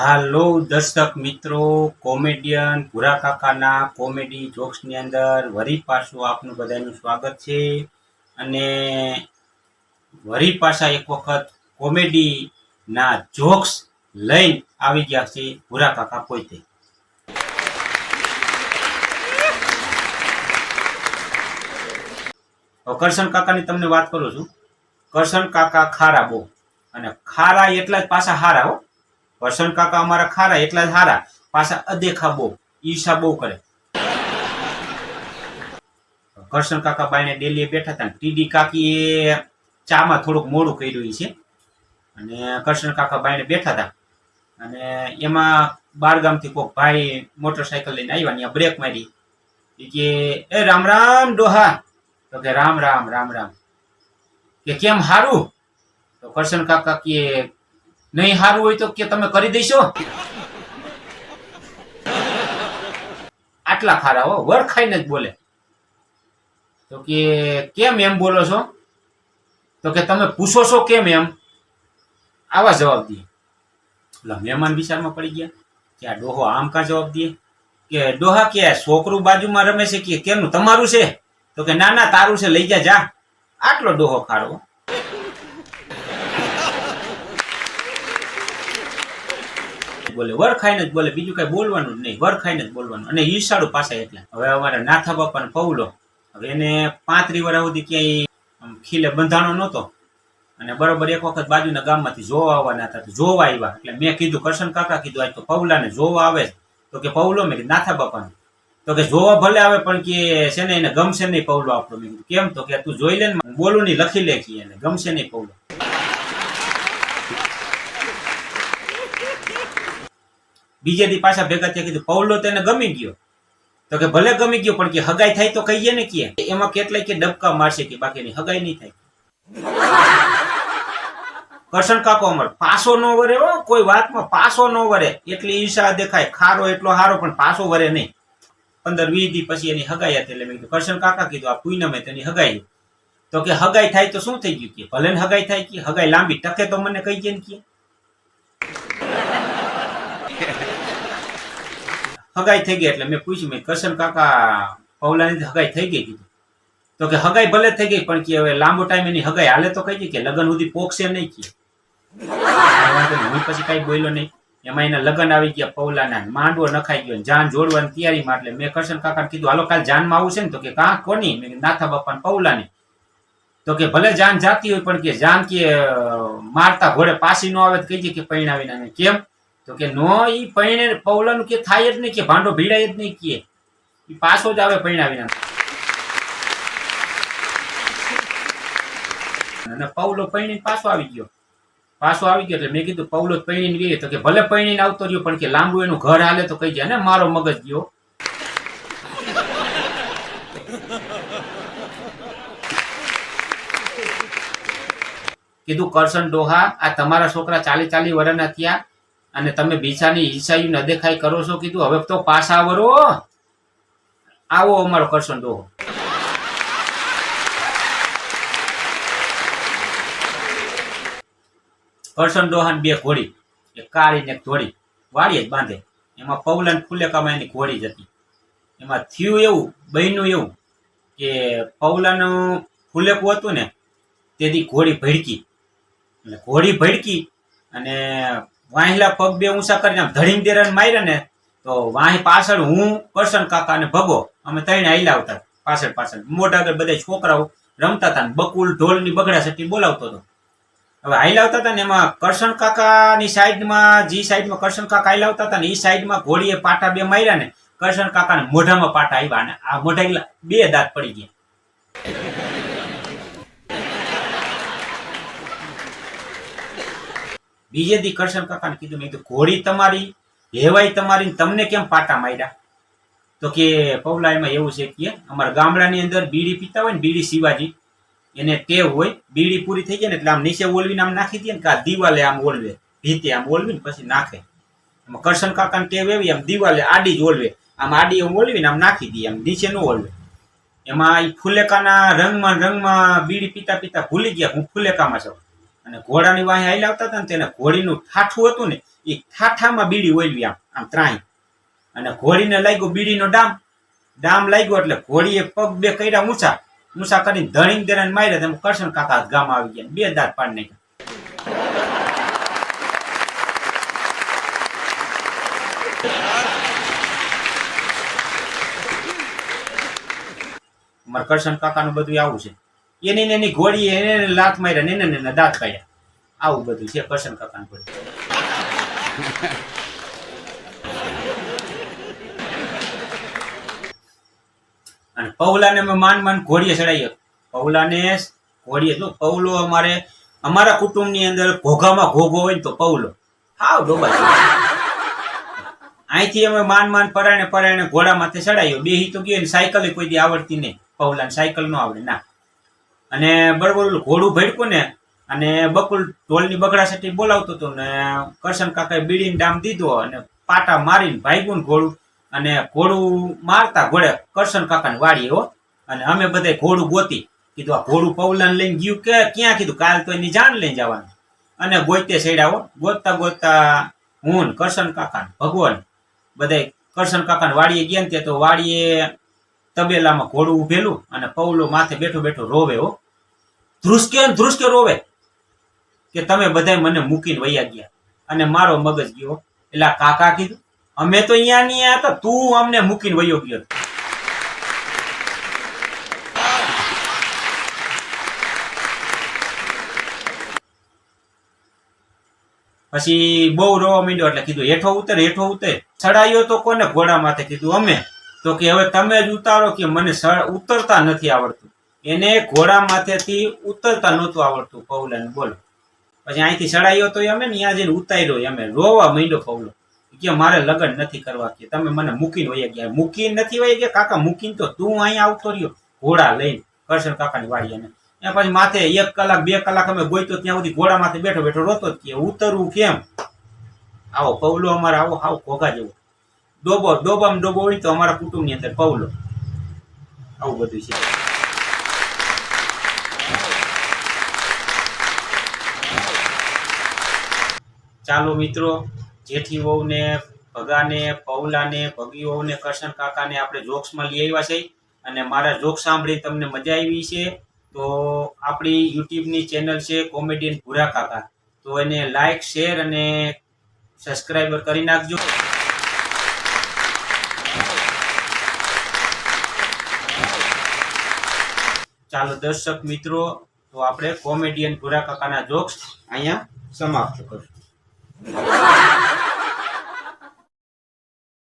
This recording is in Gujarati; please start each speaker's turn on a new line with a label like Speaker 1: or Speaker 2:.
Speaker 1: હાલો દર્શક મિત્રો, કોમેડિયન ભૂરા કાકાના કોમેડી જોક્સની અંદર વરી પાછું આપનું બધાનું સ્વાગત છે. અને વરી પાછા એક વખત કોમેડીના જોક્સ લઈને આવી ગયા છે ભૂરા કાકા પોતે. કરશન કાકાની તમને વાત કરું છું. કરશન કાકા ખારા બહુ. અને ખારા એટલા જ પાછા હારા હો. કરશન કાકા અમારા ખારા, એટલા જ હારા. પાછા અદેખા બહુ, ઈર્ષા બહુ કરે. કરશન કાકા બાઈને ડેલી બેઠા હતા ટીડી કાકી એ ચામાં થોડુંક મોડું કર્યું છે. અને કરશન કાકા બાઈને બેઠા હતા અને એમાં બારગામથી કોઈક ભાઈ મોટરસાયકલ લઈને આવ્યા ને બ્રેક મારી. એ કે, એ રામ રામ ડોહા. તો કે, રામ રામ રામ રામ. કે, કેમ હારું? તો કરશન કાકા કે નહીં સારું હોય તો કે તમે કરી દેશો આટલા ખારા હો વર ખાઈને જ બોલે. તો કે, કેમ એમ બોલો છો? તો કે તમે પૂછો છો કેમ એમ? આવા જવાબ દે. એટલે મહેમાન વિચારમાં પડી ગયા કે આ ડોહો આમ કા જવાબ દે? કે ડોહા કે છોકરું બાજુમાં રમે છે કે કેનું તમારું છે? તો કે, ના ના, તારું છે, લઈ જા જા. આટલો ડોહો ખાડો. બોલે, વર ખાઈને જ બોલે, બીજું કઈ બોલવાનું જ નહીં, વર ખાઈને જ બોલવાનું. અને ઈશાળું પાસે એટલે હવે અમારે નાથા બાપા પૌલો. હવે એને પાંત્રી વર્ષ સુધી ક્યાંય ખીલે બંધાણો નહોતો. અને બરોબર એક વખત બાજુના ગામમાંથી જોવા આવવાના હતા જોવા આવ્યા. એટલે મેં કીધું, કરશન કાકા કીધું, આજ તો પૌલાને જોવા આવે તો કે, પૌલો? મેં કીધું, નાથા બાપાને. તો કે, જોવા ભલે આવે, પણ કે છે ને, એને ગમશે નહીં પૌલો આપણો. મેં કેમ? તો કે, તું જોઈ લે ને, બોલું નહીં, લખી લે કે ગમશે નહીં પૌલો. બીજે દી પાછા ભેગા થયા, કીધું, પૌલો તેને ગમી ગયો? તો કે, ભલે ગમી ગયો, પણ કે હગાઈ થાય તો કહીએ ને કે. એમાં કેટલાય કે ડબકા મારશે કે બાકીની હગાઈ નહીં થાય. કરશન કાકો અમર પાસો નો વરે હો, કોઈ વાતમાં પાસો નો વરે. એટલી ઈર્ષા દેખાય, ખારો એટલો હારો, પણ પાસો વરે નહીં. પંદર વીસ દી પછી એની હગાઈ હતી, એટલે મેં કીધું, કરશન કાકા કીધું, આ પૂનમે તેની હગાઈ તો કે, હગાઈ થાય તો શું થઈ ગયું કે? ભલે ને હગાઈ થાય કે? હગાઈ લાંબી ટકે તો મને કહી દે ને કે. હગાઈ થઈ ગઈ એટલે મેં પૂછ્યું, મેં કરશન કાકા પૌલાની હગાઈ થઈ ગઈ? કીધું. તો કે હગાઈ ભલે થઈ ગઈ, પણ કે હવે લાંબો ટાઈમ એની હગાઈ હાલે તો કહી દે કે લગન સુધી પોકશે નહીં કે. હું પછી કઈ બોલ્યો નહીં. એમાં એના લગન આવી ગયા પૌલાના માંડવો નખાઈ ગયો જાન જોડવાની તૈયારીમાં એટલે મેં કરશન કાકા કીધું, હાલો, કાલ જાનમાં આવું ને? તો કે, કાં, કોની? મેં નાથા બાપા ને પૌલાની તો કે, ભલે જાન જાતી હોય, પણ કે જાન કે મારતા ઘોડે પાસી નો આવે તો કહી દે કે પૈણાવીને આને. કેમ? તો કે નો ઈ પૈણે પૌલાનું કે થાય જ નહીં કે, ભાંડો ભીડાય જ નહીં કે. ઈ પાછો જ આવે પૈણાવીને અને પૌલો પૈણીને પાછો આવી ગયો. પાછો આવી ગયો એટલે મેં કીધું પૌલો પૈણીને ગઈ, તો કે ભલે પૈણીને આવતો રહ્યો, પણ કે લાંબુ એનું ઘર હાલે તો કહી જાય ને, મારો મગજ ગયો. કીધું, કરશન ડોહા, આ તમારા છોકરા ચાલી ચાલી વર્ષના થયા. અને તમે બીજાની ઈર્ષાયું ન દેખાય કરો છો કીધું, હવે તો પાછા વરો આવો અમારો કરશન ડોહો કરશન ડોહાન બે ઘોડી, એક કાળી ને એક ધોળી, વાળીએ જ બાંધે. એમાં પૌલન ફુલેકામાં એની ઘોડી જતી એમાં થયું એવું, બન્યું એવું, કે પવલન ફુલેકું હતું ને, તેથી ઘોડી ભડકી. એટલે ઘોડી ભડકી અને વાહિલા પગ બે ઊંચા કરીને ધડીંગ દેરાને માર્યા ને, તો વાહી પાછળ હું, કરશન કાકા અને ભગો, અમે ત્રણે આઈલા આવતા, પાછળ પાછળ. મોઢા આગળ બધા છોકરાઓ રમતા હતા ને, બકુલ ઢોલની બગડા સટી બોલાવતો હતો હવે હાઈલાવતા હતા ને એમાં કરશન કાકાની સાઈડમાં, જે સાઈડમાં કરશન કાકા હાઈલાવતા હતા ને એ સાઈડમાં ઘોડીએ પાટા બે માર્યા ને, કરશન કાકાને મોઢામાં પાટા આવ્યા અને આ મોઢા બે દાંત પડી ગયા. બીજે દી કરશન કાકાને કીધું, મેં કીધું, ઘોડી તમારી હેવાય તમારી તમને કેમ પાટા માર્યા? તો કે, પૌલા, એમાં એવું છે કે, અમારા ગામડાની અંદર બીડી પીતા હોય ને, બીડી શિવાજી, એને ટેવ હોય, બીડી પૂરી થઈ જાય ને, એટલે આમ નીચે ઓલવીને આમ નાખી દે ને, કે આ દિવાલે આમ ઓલવે, ભીતે આમ ઓલવીને પછી નાખે. એમાં કરશન કાકાને ટેવ એવી, આમ દિવાલે આડી જ ઓલવે, આમ આડી આમ ઓલવીને આમ નાખી દઈએ આમ નીચે ન ઓલવે. એમાં એ ફુલેકાના રંગમાં રંગમાં બીડી પીતા પીતા ભૂલી ગયા, હું ફુલેકામાં છું. અને ઘોડાની વાહે હાઈ આવતા હતા ને તેને ઘોડીનું ઠાઠું હતું ને, એ ઠાઠામાં બીડી ઓલવી આમ આમ ત્રાહી. અને ઘોડીને લાગ્યો બીડીનો ડામ. ડામ લાગ્યો એટલે ઘોડીએ પગ બે કર્યા ઊંચા ઊંચા કરીને ધણીને દેરાને માર્યા તેમ કરશન કાકા ગામ આવી ગયા. બે દાંત પાડી નાખ્યા. મારે કરશન કાકાનું બધું આવું છે. એની એની ઘોડી, એને લાત માર્યા ને એને ને દાંત કાઢ્યા. આવું બધું છે કરશન કાકાનું ઘોડી. અને પૌલાને અમે માન માન ઘોડીએ ચડાવીએ. પૌલાને ઘોડીએ. તો પૌલો અમારે, અમારા કુટુંબની અંદર ઘોઘામાં ઘોઘો હોય ને તો પૌલો હાવ ડોબા અહીંથી અમે માન માન પરાયણે પરાયણે ઘોડા માથે ચડાવ્યો બેહી તો ગયો ને સાયકલ કોઈ દી આવડતી નહીં. પૌલાને સાયકલ ન આવડે. ના. અને બરોબર ઘોડું ભડકું ને, અને બકુલ ઢોલની બગડાસટી બોલાવતો હતો ને, કરશન કાકાએ બીડીને ડામ દીધો અને પાટા મારીને ભાગ્યું ને ઘોડું, અને ઘોડું મારતા ઘોડે કરશન કાકાને વાળી હો, અને અમે બધા ઘોડું ગોતી, કીધું આ ઘોડું પૌલાને લઈને ગયું કે ક્યાં? કીધું કાલ તો એની જાન લઈને જવાનું. અને ગોતે સેડાવો ગોતતા ગોતતા હું કરશન કાકાને ભગવાન, બધા કરશન કાકાને વાડીએ ગયા ને તે તો વાડીએ તબેલામાં ઘોડું ઉભેલું અને પૌલો માથે બેઠો બેઠો રોવે હો. ધ્રુસકે ધ્રુસકે રોવે કે તમે બધા મને મૂકીને વૈયા ગયા. અને મારો મગજ ગયો. એટલે કાકા કીધું, અમે તો અહીંયા નહીં હતા, તું અમને મૂકીને વયો ગયો. પછી બહુ રોવા માંડ્યો એટલે કીધું, હેઠો ઉતર હેઠો ઉતર. ચડાયો તો કોને ઘોડા માથે કીધું, અમે. તો કે હવે તમે જ ઉતારો કે મને ઉતરતા નથી આવડતું. એને ઘોડા માથેથી ઉતરતા નહોતું આવડતું પૌલાને, બોલો. પછી અહીંથી ચડાયો તો અમે ને, ત્યાં જઈને ઉતાર્યો અમે રોવા માંડ્યો પૌલો. કે મારે લગ્ન નથી કરવા કે તમે મને મૂકીને વહી ગયા. મૂકીને નથી વહી ગયા? કાકા, મૂકીને તો તું અહીંયા આવતો રહ્યો. ઘોડા લઈને, કરશન કાકાની વાડી અને ત્યાં પછી માથે એક કલાક, બે કલાક અમે ગોઈતો, ત્યાં સુધી ઘોડા માથે બેઠો બેઠો રોતો જ કે ઉતરવું કેમ? આવો પૌલો અમારે આવો આવો ઘોઘા જેવો. ડોબો, ડોબામાં ડોબો હોય તો અમારા કુટુંબની અંદર પૌલો આવું બધું છે. ચાલો મિત્રો જેઠી વહુને ભગાને, પૌલાને ભગી વહુને કરશન કાકાને આપણે જોક્સમાં લઈ આવ્યા છે. અને મારા જોક સાંભળી તમને મજા આવી છે. તો આપણી યુટ્યુબની ચેનલ છે કોમેડિયન ભૂરા કાકા. તો એને લાઇક શેર અને સબસ્ક્રાઈબર કરી નાખજો. ચાલો દર્શક મિત્રો તો આપણે કોમેડિયન ભૂરા કાકાના જોક્સ અહીંયા સમાપ્ત કરશું.